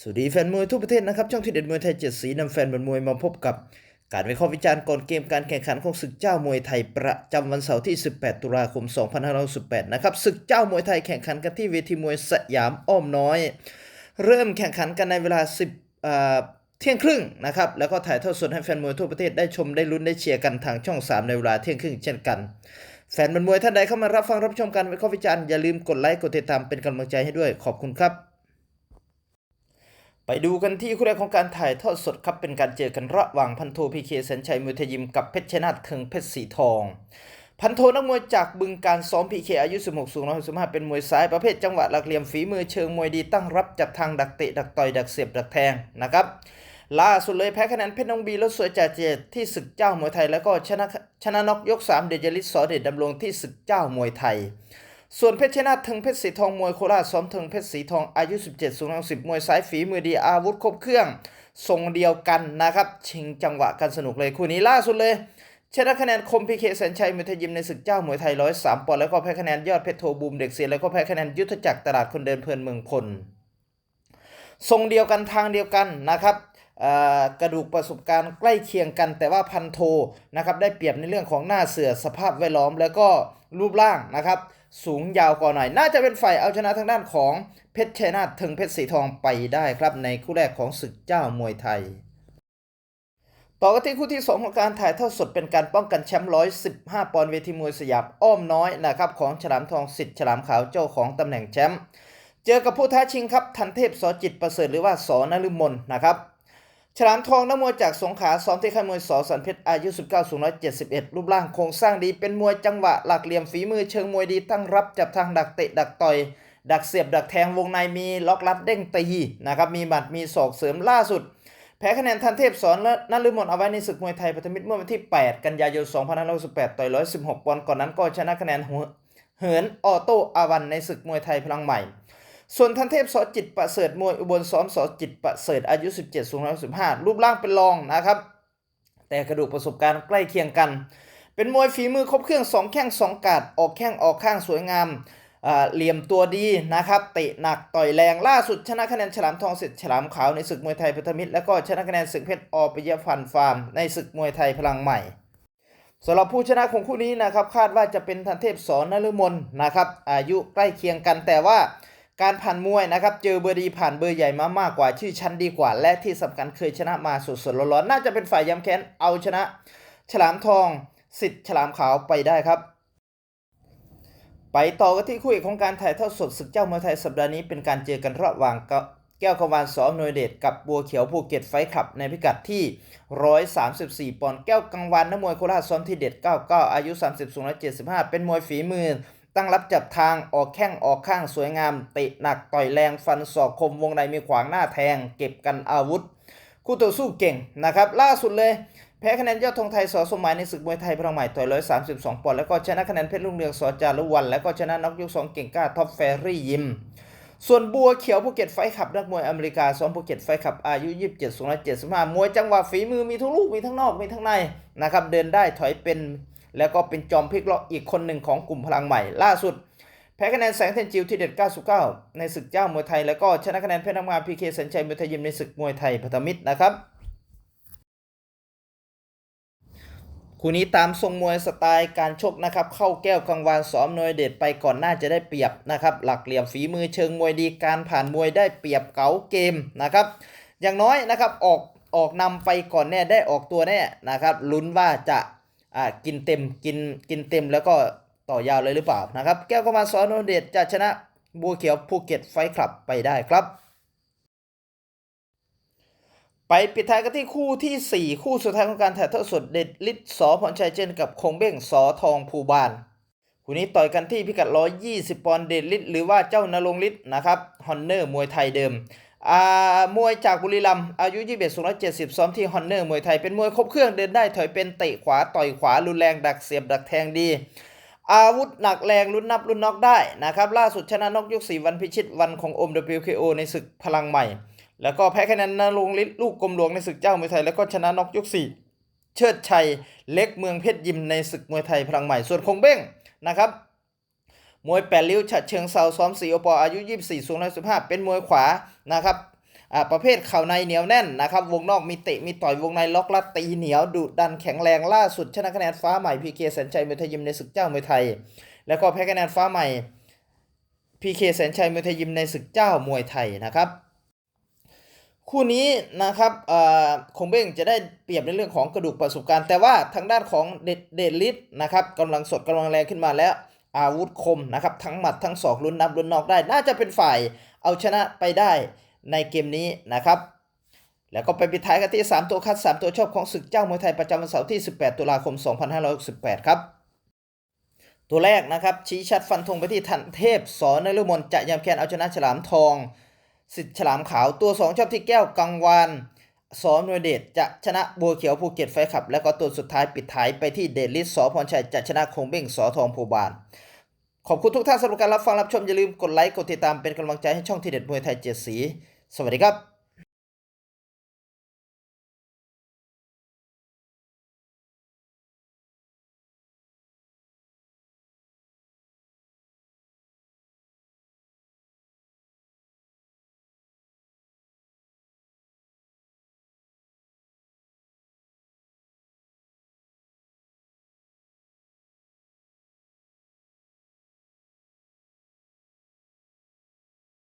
สวัสดีแฟนมวยทั่วประเทศนะครับช่องที่เด็ดมวยไทยเจ็ดสีนำแฟนบอลมวยมาพบกับ การวิเคราะห์วิจารณ์ก่อนเกมการแข่งขันของศึกเจ้ามวยไทยประจำวันเสาร์ที่ 18 ตุลาคม 2518นะครับศึกเจ้ามวยไทยแข่งขันกันที่เวทีมวยสยามอ้อมน้อย เริ่มแข่งขันกันในเวลา 10เอ่อเที่ยงครึ่งนะครับแล้วก็ถ่ายทอดสดให้แฟนมวยทั่วประเทศได้ชมได้ลุ้นได้เชียร์กันทางช่อง 3 ในเวลาเที่ยงครึ่งเช่นกันแฟนบอลมวยท่านใดเข้ามารับฟังรับชมการวิเคราะห์วิจารณ์อย่าลืมกดไลค์กดติดตามเป็นกำลังใจให้ด้วยขอบคุณครับ ไปดูกันที่คู่แรกของการถ่ายทอดสดครับเป็นการเจอกันระหว่างพันโทพีเคแสนชัยมวยไทยิมกับเพชรชนาทเทิงเพชรสีทอง พันโทนักมวยจากบึงการซ้อมพีเคอายุ 16 สูง165เป็นมวยซ้ายประเภทจังหวะหลักเหลี่ยมฝีมือเชิงมวยดีตั้งรับจับทางดักเตะดักต่อยดักเสียบดักแทงนะครับล่าสุดเลยแพ้คะแนนเพชรน้องบีแล้วสวยจ่าเจตที่ศึกเจ้ามวยไทยแล้วก็ชนะชนะน็อกยก 3 เดจลิสสอเดชดำรงที่ศึกเจ้ามวยไทย ส่วนเพชรชนาทเทิงเพชรสีทองมวยโคราชซ้อมเทิงเพชรสีทองอายุ 17สูง10 มวยซ้ายฝีมือดีอาวุธครบเครื่องทรงเดียวกันนะครับ ชิงจังหวะกันสนุกเลยคู่นี้ล่าสุดเลยชนะคะแนนคมพีเคแสนชัยมวยไทยยิมในศึกเจ้ามวยไทย103ปอนด์แล้วก็แพ้คะแนนยอดเพชรโทบูมเด็กเสียแล้วก็แพ้คะแนนยุทธจักรตลาดคนเดินเพลินเมืองพลทรงเดียวกันทางเดียวกันนะครับ กระดูกประสบการณ์ใกล้เคียงกัน แต่ว่าพันโทนะครับได้เปรียบในเรื่องของหน้าเสือสภาพแวดล้อมแล้วก็รูปร่างนะครับสูงยาวกว่าหน่อย น่าจะเป็นฝ่ายเอาชนะทางด้านของเพชรชัยนาทถึงเพชรสีทองไปได้ครับในคู่แรกของศึกเจ้ามวยไทย ต่อกันที่คู่ที่ 2 ของการถ่ายทอดสดเป็นการป้องกันแชมป์115ปอนด์เวทีมวยสยามอ้อมน้อยนะครับของฉลามทองสิทธิ์ฉลามขาวเจ้าของตำแหน่งแชมป์เจอกับผู้ท้าชิงครับทันเทพสอจิตประเสริฐหรือว่าสอนฤมลนะครับ ฉลามทองนักมวยจากสงขลาซ้อมที่ค่ายมวยสอสันเพชรอายุ 19 สูง 171 รูปร่างโครงสร้างดี เป็นมวยจังหวะหลักเหลี่ยมฝีมือเชิงมวยดีตั้งรับจับทางดักเตะดักต่อย ดักเสียบดักแทงวงในมีล็อกลัดเด้งตีนะครับมีหมัดมีศอกเสริมล่าสุด แพ้คะแนนทันเทพสอนและนัลืมหมดเอาไว้ในศึกมวยไทยพันธมิตรเมื่อวันที่ 8 กันยายน 2518ต่อย 116 ปอนด์ก่อนนั้นก็ชนะคะแนนเหินออโต้อาวันในศึกมวยไทยพลังใหม่ ส่วนทันเทพสอจิตประเสริฐมวยอุบลซ้อมสอจิตประเสริฐอายุ 17สูง115รูปร่างเป็นรองนะครับ แต่กระดูกประสบการณ์ใกล้เคียงกัน เป็นมวยฝีมือครบเครื่อง 2 แข้ง 2 กาด ออกแข้งออกข้างสวยงามอ่าเหลี่ยมตัวดีนะครับเตะหนักต่อยแรงล่าสุดชนะคะแนนฉลามทองเสิทธิ์ฉลามขาวในศึกมวยไทยพันธมิตร แล้วก็ชนะคะแนนศึกเพชรอปิยฟันฟาร์ม ในศึกมวยไทยพลังใหม่สำหรับผู้ชนะของคู่นี้นะครับคาดว่าจะเป็นทันเทพสอนนฤมลนะครับอายุใกล้เคียงกันแต่ว่า การผ่านมวยนะครับ เจอเบอร์ดีผ่านเบอร์ใหญ่มามากกว่าชื่อชั้นดีกว่า และที่สำคัญเคยชนะมาสดๆร้อนๆน่าจะเป็นฝ่ายย้ำแค้นเอาชนะ ฉลามทองสิทธิ์ฉลามขาวไปได้ครับ ไปต่อกันที่คู่เอกของการถ่ายทอดสดศึกเจ้ามวยไทยสัปดาห์นี้เป็นการเจอกันระหว่างแก้วกวานสอหน่วยเดชกับบัวเขียวภูเก็ตไฟคลับในพิกัดที่ 134 ปอนด์แก้วกังวานนักมวยโคราชซ้อมที่เด็ด 99 อายุ 30สูง175 เป็นมวยฝีมือ ตั้งรับจับทางออกแข้งออกข้างสวยงามเตะหนักต่อยแรงฟันศอกคมวงในมีขวางหน้าแทง เก็บกันอาวุธ คู่ต่อสู้เก่งนะครับ ล่าสุดเลยแพ้คะแนนยอดธงไทยสอสมหมายในศึกมวยไทยพลังใหม่ต่อย132ปอนด์แล้วก็ชนะคะแนนเพชรลุงเรืองสอจารุวัน แล้วก็ชนะน็อกยก2เก่งกล้าท็อปแฟรี่ยิม ส่วนบัวเขียวภูเก็ตไฟขับนักมวยอเมริกาซ้อมภูเก็ตไฟขับอายุ 27สูง175มวยจังหวะฝีมือมีทั้งลูกมีทั้งนอกมีทั้งในนะครับเดินได้ถอยเป็น แล้วก็เป็นจอมพลิกล็อกอีกคนหนึ่งของกลุ่มพลังใหม่ ล่าสุด แพ้คะแนนแสงเทนจิวที่เด็ด 99 ในศึกเจ้ามวยไทย แล้วก็ชนะคะแนนเพชรน้ำงามพีเคสัญชัยมวยไทยยิมในศึกมวยไทยพันธมิตรนะครับคู่นี้ตามทรงมวยสไตล์การชกนะครับเข้าแก้วกังวานสอมนวยเดชไปก่อนหน้าจะได้เปรียบนะครับหลักเหลี่ยมฝีมือเชิงมวยดีการผ่านมวยได้เปรียบเก๋าเกมนะครับอย่างน้อยนะครับออกออกนำไปก่อนแน่ได้ออกตัวแน่นะครับลุ้นว่าจะ อ่ากินเต็มกินกินเต็มแล้วก็ต่อยาวเลยหรือเปล่านะครับ แก้วกังวาสอมนวยเดชจะชนะบัวเขียวภูเก็ตไฟคลับไปได้ครับ ไปปิดท้ายกันที่คู่ทีสี่ 4 คู่สุดท้ายของการถ่ายทอดสดเด็ดลิศสอพรชัยเจนกับคงเบ้งสอทองภูบานคู่นี้ต่อยกันที่พิกัด 120 ปอนด์เดดลิศหรือว่าเจ้านรงฤทธิ์นะครับฮอนเนอร์มวยไทยเดิม มวยจากบุรีรัมย์อายุ 21 สูง 170 ซ้อมที่ฮอนเนอร์มวยไทยเป็นมวยครบเครื่องเดินได้ถอยเป็นเตะขวาต่อยขวารุนแรงดักเสียบดักแทงดี อาวุธหนักแรงลุ้นนับลุ้นน็อกได้นะครับล่าสุดชนะนกยกสี่วันพิชิตวันของอม WKO ในศึกพลังใหม่ แล้วก็แพ้คะแนนนรงฤทธิ์ลูกกลมหลวงในศึกเจ้ามวยไทย แล้วก็ชนะนกยกสี่เชิดชัยเล็กเมืองเพชรยิมในศึกมวยไทยพลังใหม่ส่วนคงเบ้งนะครับ มวยแปดริ้วฉัดเชิงเซาซ้อมสีโอปออายุ 24 สูง115 เป็นมวยขวานะครับอ่าประเภทเข่าในเหนียวแน่นนะครับ วงนอกมีเตะมีต่อยวงในล็อกลัดตีเหนียวดุดันแข็งแรงล่าสุดชนะคะแนนฟ้าใหม่พีเคแสนชัยมวยไทยยิมในศึกเจ้ามวยไทย แล้วก็แพ้คะแนนฟ้าใหม่พีเคแสนชัยมวยไทยยิมในศึกเจ้ามวยไทยนะครับคู่นี้นะครับอ่อคงเบ้งจะได้เปรียบในเรื่องของกระดูกประสบการณ์ แต่ว่าทางด้านของเดดเดดลิสนะครับกำลังสดกำลังแรงขึ้นมาแล้ว อาวุธคมนะครับทั้งหมัดทั้งศอกลุ้นนับลุ้นนอกได้ น่าจะเป็นฝ่ายเอาชนะไปได้ในเกมนี้นะครับแล้วก็ไปปิดท้ายกันที่ 3 ตัวคัด 3 ตัวชอบของศึกเจ้ามวยไทยประจำวันเสาร์ที่ 18 ตุลาคม 2568 ครับ ตัวแรกนะครับ ชี้ชัดฟันธงไปที่ทันเทพสอนนฤมลจะยำแคนเอาชนะฉลามทอง สิทธิ์ฉลามขาวตัว 2 ชอบที่แก้วกังวาน สอนนวยเดชจะชนะบัวเขียวภูเก็ตไฟขับ และก็ตัวสุดท้ายปิดท้ายไปที่เดลิสสอพรชัยจะชนะคงเบ่งสอทองภูบาล ขอบคุณทุกท่านสำหรับการรับฟังรับชมอย่าลืมกดไลค์กดติดตามเป็นกำลังใจให้ช่องทีเด็ดมวยไทยเจ็ดสี สวัสดีครับ